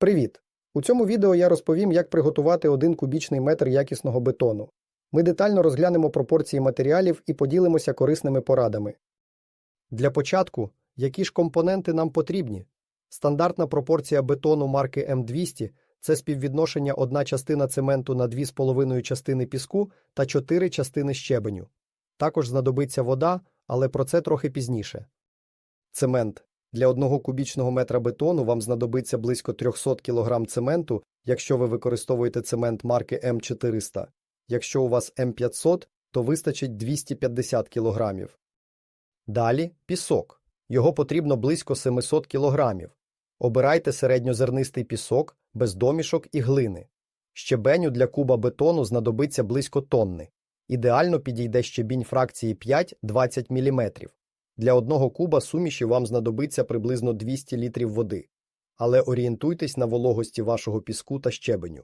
Привіт! У цьому відео я розповім, як приготувати один кубічний метр якісного бетону. Ми детально розглянемо пропорції матеріалів і поділимося корисними порадами. Для початку, які ж компоненти нам потрібні? Стандартна пропорція бетону марки М200 – це співвідношення одна частина цементу на 2,5 частини піску та 4 частини щебеню. Також знадобиться вода, але про це трохи пізніше. Цемент. Для одного кубічного метра бетону вам знадобиться близько 300 кг цементу, якщо ви використовуєте цемент марки М400. Якщо у вас М500, то вистачить 250 кг. Далі пісок. Його потрібно близько 700 кг. Обирайте середньозернистий пісок, без домішок і глини. Щебеню для куба бетону знадобиться близько тонни. Ідеально підійде щебінь фракції 5-20 мм. Для одного куба суміші вам знадобиться приблизно 200 літрів води, але орієнтуйтесь на вологості вашого піску та щебеню.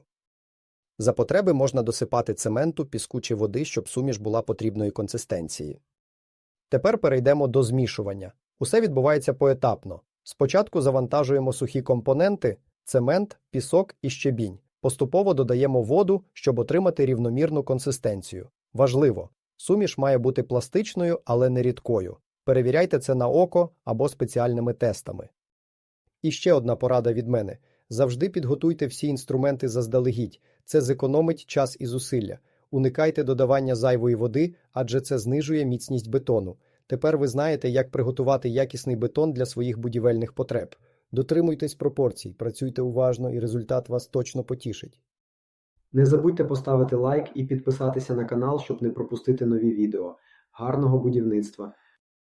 За потреби можна досипати цементу, піску чи води, щоб суміш була потрібної консистенції. Тепер перейдемо до змішування. Усе відбувається поетапно. Спочатку завантажуємо сухі компоненти цемент, пісок і щебінь. Поступово додаємо воду, щоб отримати рівномірну консистенцію. Важливо, суміш має бути пластичною, але не рідкою. Перевіряйте це на око або спеціальними тестами. І ще одна порада від мене: завжди підготуйте всі інструменти заздалегідь, це зекономить час і зусилля. Уникайте додавання зайвої води, адже це знижує міцність бетону. Тепер ви знаєте, як приготувати якісний бетон для своїх будівельних потреб. Дотримуйтесь пропорцій, працюйте уважно, і результат вас точно потішить. Не забудьте поставити лайк і підписатися на канал, щоб не пропустити нові відео. Гарного будівництва!